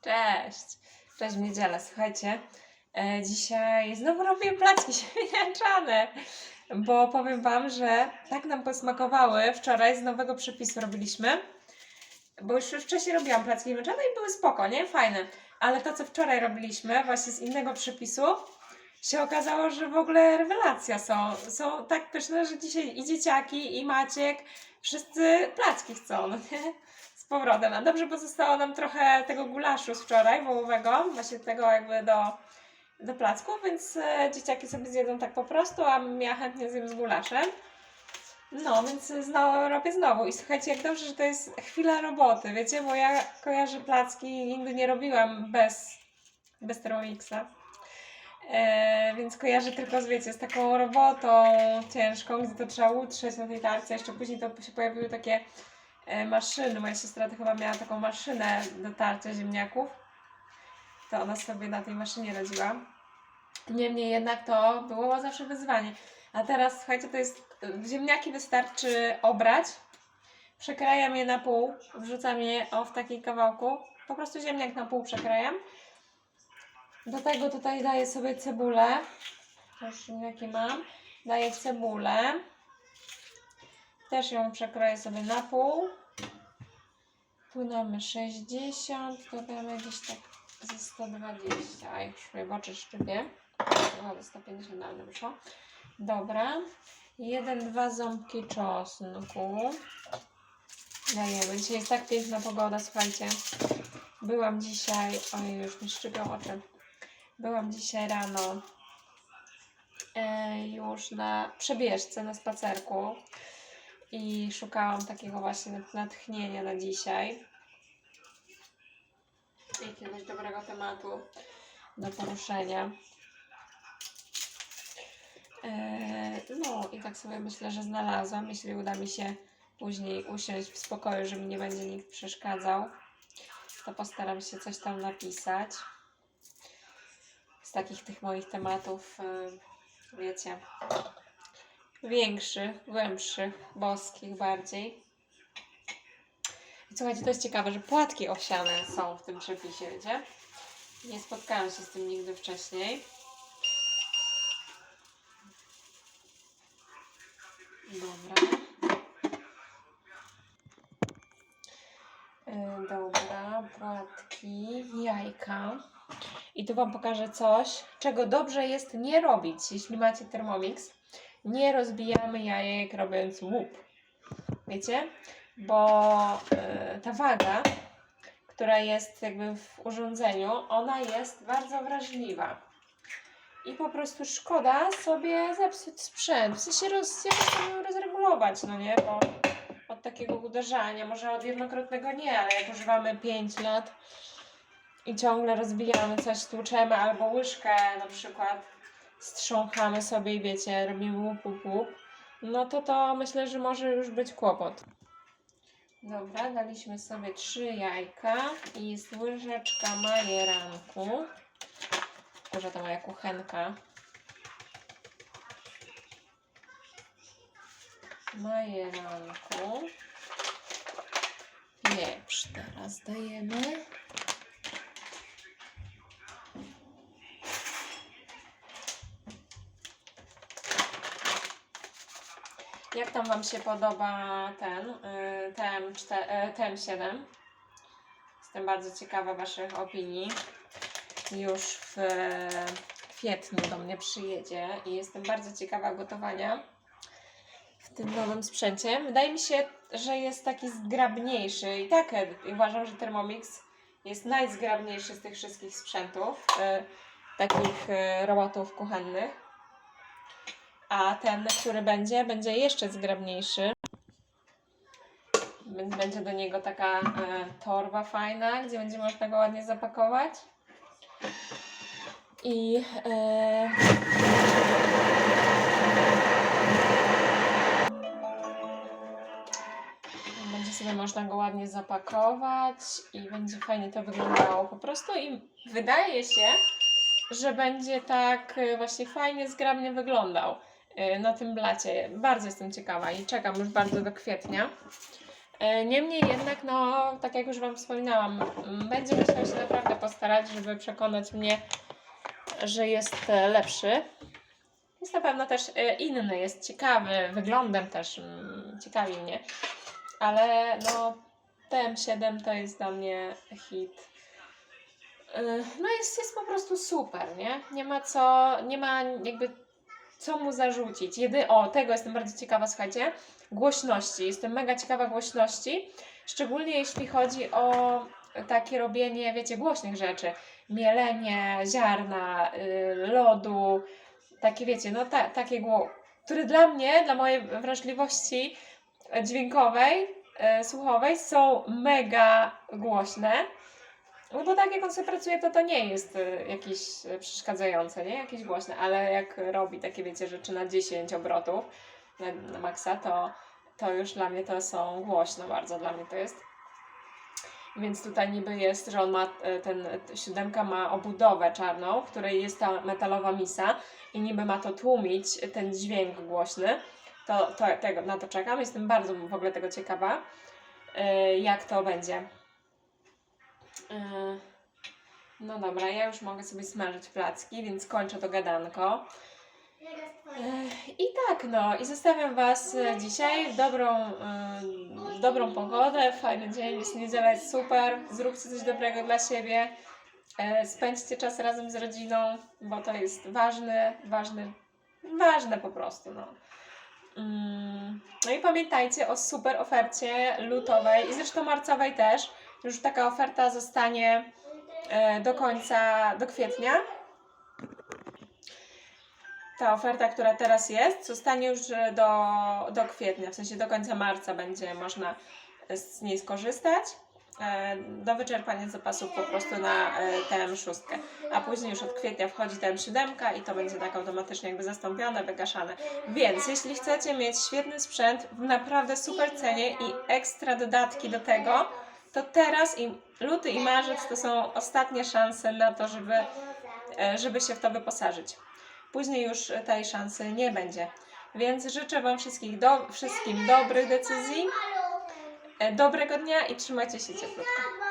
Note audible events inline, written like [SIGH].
Cześć! Cześć w niedzielę, słuchajcie. E, dzisiaj znowu robię placki [LAUGHS] ziemniaczane, bo powiem Wam, że tak nam posmakowały. Wczoraj z nowego przepisu robiliśmy, bo już wcześniej robiłam placki ziemniaczane i były spoko, nie? Fajne. Ale to, co wczoraj robiliśmy, właśnie z innego przepisu, się okazało, że w ogóle rewelacja są. Są tak pyszne, że dzisiaj i dzieciaki, i Maciek, wszyscy placki chcą, no nie? z powrotem. A dobrze, bo zostało nam trochę tego gulaszu z wczoraj, wołowego, właśnie tego jakby do, do placków, więc e, dzieciaki sobie zjedzą tak po prostu, a ja chętnie zjem z gulaszem. No, więc znowu robię znowu. I słuchajcie, jak dobrze, że to jest chwila roboty, wiecie, bo ja kojarzę placki i nigdy nie robiłam bez, bez Thermomixa. E, więc kojarzę tylko z, wiecie, z taką robotą ciężką, gdzie to trzeba utrzeć na tej tarce. Jeszcze później to się pojawiły takie e, maszyny. Moja siostra to chyba miała taką maszynę do tarcia ziemniaków. To ona sobie na tej maszynie radziła. Niemniej jednak to było zawsze wyzwanie. A teraz, słuchajcie, to jest. Ziemniaki wystarczy obrać. Przekrajam je na pół, wrzucam je o w takim kawałku. Po prostu ziemniak na pół przekrajam. Do tego tutaj daję sobie cebulę. Już jakie mam. Daję cebulę. Też ją przekroję sobie na pół. Tu mamy 60, to damy gdzieś tak ze 120. A już w szczypie. Chyba ze 150 nawet wyszło. Dobra. Jeden, dwa ząbki czosnku. Dajemy. Dzisiaj jest tak piękna pogoda, słuchajcie. Byłam dzisiaj, oj już mi szczypią oczy. Byłam dzisiaj rano e, już na przebieżce, na spacerku i szukałam takiego właśnie natchnienia na dzisiaj. Jakiegoś dobrego tematu do poruszenia. E, no i tak sobie myślę, że znalazłam. Jeśli uda mi się później usiąść w spokoju, że mi nie będzie nikt przeszkadzał, to postaram się coś tam napisać z takich tych moich tematów, y, wiecie, większych, głębszych, boskich bardziej. I słuchajcie, to jest ciekawe, że płatki owsiane są w tym przepisie, wiecie? Nie spotkałam się z tym nigdy wcześniej. Dobra. Y, Dobra, płatki, jajka. I tu Wam pokażę coś, czego dobrze jest nie robić, jeśli macie Thermomix. Nie rozbijamy jajek robiąc łup. Wiecie? Bo y, ta waga, która jest jakby w urządzeniu, ona jest bardzo wrażliwa. I po prostu szkoda sobie zepsuć sprzęt. W sensie roz, jakoś ją rozregulować, no nie? Bo od takiego uderzania, może od jednokrotnego nie, ale jak używamy 5 lat, i ciągle rozbijamy coś, tłuczemy albo łyżkę na przykład strząchamy sobie i wiecie, robimy łup, łup, łup, no to to myślę, że może już być kłopot. Dobra, daliśmy sobie trzy jajka i jest łyżeczka majeranku. Może to moja kuchenka. Majeranku. Pieprz teraz dajemy. Jak tam Wam się podoba ten y, TM4, y, TM7? Jestem bardzo ciekawa Waszych opinii. Już w kwietniu do mnie przyjedzie i jestem bardzo ciekawa gotowania w tym nowym sprzęcie. Wydaje mi się, że jest taki zgrabniejszy i tak e, uważam, że Thermomix jest najzgrabniejszy z tych wszystkich sprzętów, y, takich y, robotów kuchennych. A ten, który będzie, będzie jeszcze zgrabniejszy. Więc będzie do niego taka e, torba fajna, gdzie będzie można go ładnie zapakować. I e, będzie sobie można go ładnie zapakować i będzie fajnie to wyglądało po prostu. I wydaje się, że będzie tak e, właśnie fajnie, zgrabnie wyglądał na tym blacie. Bardzo jestem ciekawa i czekam już bardzo do kwietnia. E, Niemniej jednak, no, tak jak już Wam wspominałam, będzie musiał się naprawdę postarać, żeby przekonać mnie, że jest e, lepszy. Jest na pewno też e, inny, jest ciekawy, wyglądem też ciekawi mnie. Ale no, TM7 to jest dla mnie hit. E, No jest, jest po prostu super, nie? Nie ma co, nie ma jakby co mu zarzucić. Jedy, o, tego jestem bardzo ciekawa, słuchajcie, głośności. Jestem mega ciekawa głośności, szczególnie jeśli chodzi o takie robienie, wiecie, głośnych rzeczy. Mielenie ziarna, y, lodu, takie wiecie, no ta, takie gło, które dla mnie, dla mojej wrażliwości dźwiękowej, y, słuchowej są mega głośne. No bo tak jak on sobie pracuje, to to nie jest y, jakieś y, przeszkadzające, nie? Jakieś głośne, ale jak robi takie, wiecie, rzeczy na 10 obrotów na, na maksa, to, to już dla mnie to są głośno bardzo, dla mnie to jest. Więc tutaj niby jest, że on ma, y, ten siódemka ma obudowę czarną, w której jest ta metalowa misa i niby ma to tłumić ten dźwięk głośny. To, to tego, na to czekam, jestem bardzo w ogóle tego ciekawa, jak to będzie. Yy, No dobra, ja już mogę sobie smażyć placki, więc kończę to gadanko. Yy, I tak, no, i zostawiam Was e, dzisiaj w dobrą, dobrą pogodę, fajny dzień, jest niedziela, jest super. Zróbcie coś dobrego dla siebie. Spędźcie czas razem z rodziną, bo to jest ważne, ważne, ważne po prostu, no. Mm, No i pamiętajcie o super ofercie lutowej i zresztą marcowej też. Już taka oferta zostanie e, do końca, do kwietnia. Ta oferta, która teraz jest, zostanie już e, do, do kwietnia, w sensie do końca marca będzie można z niej skorzystać. e, Do wyczerpania zapasów po prostu na e, TM6. A później już od kwietnia wchodzi TM7 i to będzie tak automatycznie jakby zastąpione, wygaszane. Więc jeśli chcecie mieć świetny sprzęt w naprawdę super cenie i ekstra dodatki do tego, to teraz i luty i marzec to są ostatnie szanse na to, żeby, e, żeby się w to wyposażyć. Później już tej szansy nie będzie. Więc życzę Wam wszystkich do, wszystkim dobrych decyzji, e, dobrego dnia i trzymajcie się cieplutko.